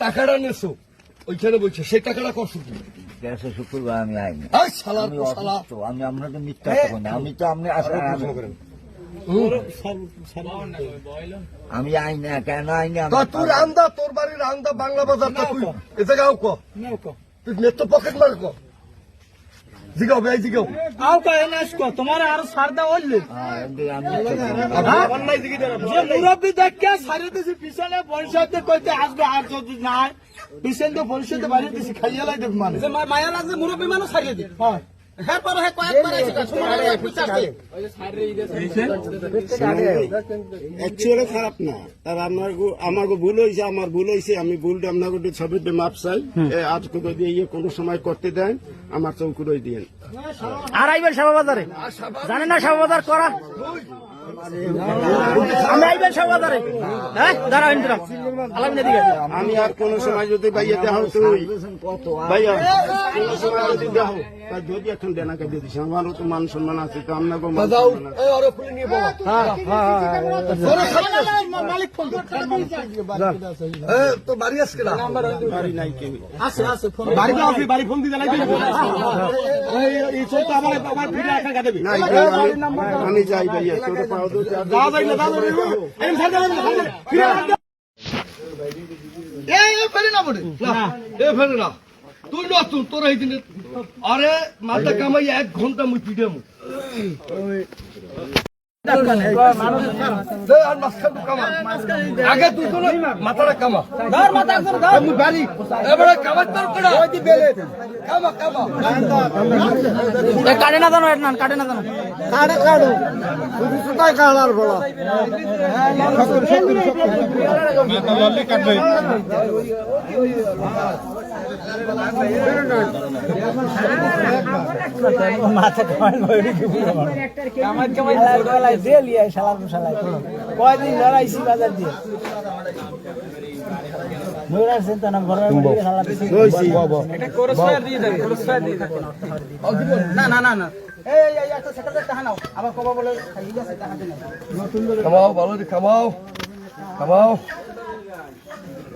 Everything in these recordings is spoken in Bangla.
টাকাটা নেছো ওইখানে বলছে সেই টাকাটা করছ কি? শুক্রবার আমি আইনি। আমি তো আমি আপনার তো মিথ্যা কথা না। আমি তো আপনি আসলে আমি আইনি না কেন আইনি? আমি তা তুই তোর বাড়ির রান্দা বাংলা বাজার এ জায়গাও ক। তুই তো পকেট মার জিগাও ভাই জিগাও। আও কা নাস কো তোমার আর সারদা হইলে। হ্যাঁ। যে মুরব্বী দেখকে সারে দিছি পিছনে পরিষদে কইতে আসবে আর যদি নাই পিছনে তো পরিষদে বাইরে দিছি খাইয়া লাই দেব মানে মায়া লাগছে মুরব্বী মানুষ সারিয়ে দিন হয়। হ্যাঁ পরে হ্যাঁ কয়েকবার এসে সময় পিছাচ্ছে অ্যাকচুয়ালি খারাপ না। আর আমার গো- আমার ভুল হয়েছে আমার ভুল হয়েছে আমি ভুলটা আপনাকে একটু ছবিতে মাপ চাই। করে দিয়ে ইয়ে কোনো সময় করতে দেন আমার চৌকুরই দিয়ে আর আইবেন শাহবাজারে জানেন না শাহবাজার করা? আমি আইবেন শাহবাজারে হ্যাঁ দাঁড়াও ইন্দ্রা আলামিনের দিকে আমি আর কোনো সময় যদি ভাইয়া দেখাও তুই ভাইয়া কোনো সময় যদি দেখাও তাই যদি এখন দিস আমারও তো মান সম্মান আছে তো আপনাকে মান যাও সম্মান আছে। এই আরে খুলে নিয়ে বাবা মালিক ফোন তো বাড়ি আজকে না বাড়ি নাই কেউ আছে আছে ফোন বাড়ি তো আছে বাড়ি ফোন দিতে লাগবে এই এই চলতে আমার ফিরে রাখা আমি- আমি যাই ভাইয়া তোর আরে মালটা কামাই এক ঘণ্টা মুই মু আগে তুই তো না, মাথাটা কামা। এ মুই বাড়ি। এবারে কামার তোর কেডা? কামা কামা। কাটে না জানো না কাটে না জানো কাড়ে কাড়ু শুধু সুতাই কাড়ার বলা। মাথা কামাই লইরি কি পুরো কামাই কামাই দিয়ে লিয়ে শালার শালা কয়দিন লড়াইছি বাজার দিয়ে নইরা চিন্তা না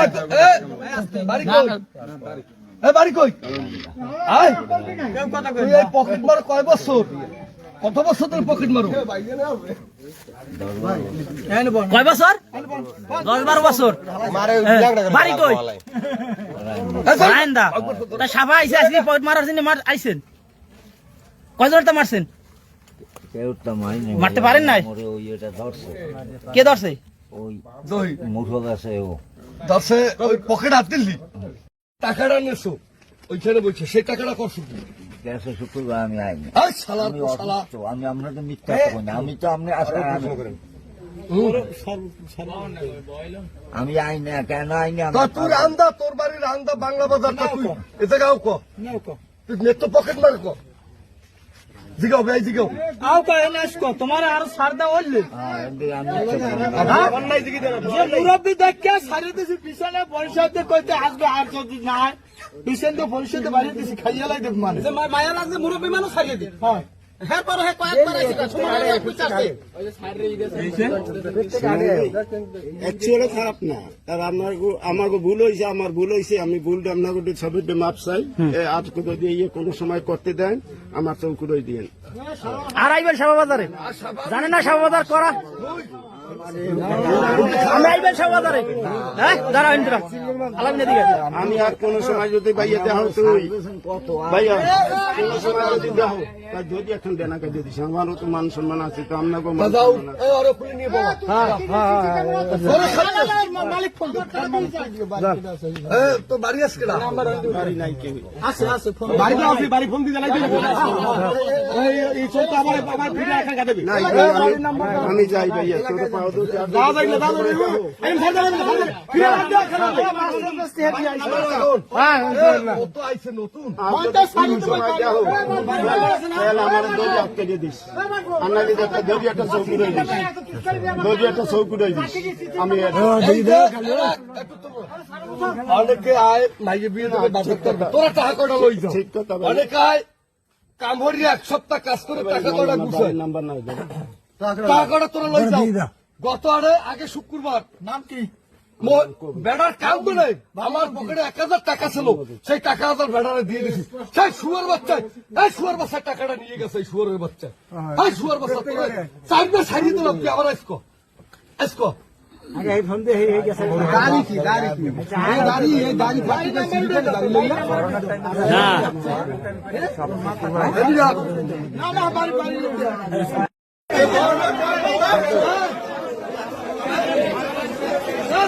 বাড়ি কই? এ, বাড়ি কই এ বাড়ি কই আয় তুই এই পকেট মারো কয় বছর? কত বছর তোর পকেট মারো? কয় বছর? দশ বারো বছর। বাড়ি কই? সাফা আইসে আজকে পকেট মারার জন্য মার আইছেন। কয়জন তা মারছেন? কেউ তো মাইনি মারতে পারেন নাই? মোরে ওই এটা ধরছে। কে ধরছে? ওই দই মুঠো গেছে ও। দশে ওই পকেট হাত দিলি টাকাটা নেছো ওইখানে বলছে সেই টাকাটা করছ কি গ্যাসে শুক্রবার আমি আইনি? আমি অসুস্থ আমি তো মিথ্যা না। আমি তো আপনি আসলে আমি আইনি না কেন আইনি? তা তুই রান্দা তোর বাড়ি রান্দা বাংলা বাজার তা তুই এ জায়গাও ক। তুই নেট পকেট মার ক। জিগাও ভাই জিগাও। আও কা নাস কো তোমার আর সারদা হইলে। হ্যাঁ। যে মুরব্বী দেখে সারি দিছি পিছনে পরিষদে কইতে আসবে আর যদি না পিছনে তো পরিষদে বাড়ি দিছি খাইয়া লাই মানে। মায়া লাগছে মুরব্বী মানুষ হারিয়ে দিই হয়। হ্যাঁ পরে হ্যাঁ কয়েকবার এসে সময় পিছাচ্ছে অ্যাকচুয়ালি খারাপ না আর আমার গো- আমার ভুল হয়েছে আমার ভুল হয়েছে আমি ভুলটা আপনার মাপ চাই। এ আজ করে দিয়ে ইয়ে কোনো সময় করতে দেন আমার চৌকুরই দিয়েন। আর আইবেন বাজারে জানেন না বাজার করা? আমরা আইবেন সব হ্যাঁ দাঁড়া ইন্দ্র আলামিন দিকে আমি আর কোন সময় যদি ভাইয়া দেহ তুই ভাইয়া কোন সময় যদি দেহ তা যদি এখন দেনা কাজে দিস আমারও তো মান সম্মান আছে তো আপনাকেও মান যাও সম্মান আছে এই আরও খুলে নিয়ে বাবা মালিক ফোন তো বাড়ি আসকে না বাড়ি নাই কেউ আছে আছে ফোন বাড়ি আছে বাড়ি ফোন দিতে লাগবে এই এই চলতে আবার আবার ফিরে একা কাটবে আমি- আমি যাই ভাইয়া তোর পাও তো চার দাও যাই না দাও যাই আমি ফোন দিলাম ফিরে লাগবে খেলা মাস্টার ও তো আইছে নতুন কোন সময় দেহ তাহলে আমার দড়ি আটকে দিয়ে দিস আনালি একটা দড়ি একটা চৌকি রয়ে দিস দড়ি একটা চৌকি রয়ে দিস আমি অনেকে আয় মাইকে বিয়ে দেবে করবে তোরা টাকা কটা লই যাও ঠিক কথা ভাই। অনেক আয় কাম হরি এক সপ্তাহ কাজ করে টাকা কটা গুছায়? নাই। দাদা টাকা কটা তোরা লই যাও গত আরে আগে শুক্রবার নাম কি? বেড়ার কাম তো নেই। আমার পকেটে এক হাজার টাকা ছিল। সেই টাকা হাজার বেড়ারে দিয়ে দিছি। সেই শুয়ার বাচ্চা এই শুয়ার বাচ্চার টাকাটা নিয়ে গেছে এই শুয়ারের বাচ্চা। এই শুয়ার বাচ্চা তোরা চারবার সারিয়ে দিলাম তুই আবার আইসকো গাড়ি কি গাড়ি কি এই গাড়ি এই গাড়ি ফাটি করে সিলিন্ডার গাড়ি লইয়া না না বাড়ি বাড়ি আরে রান্দা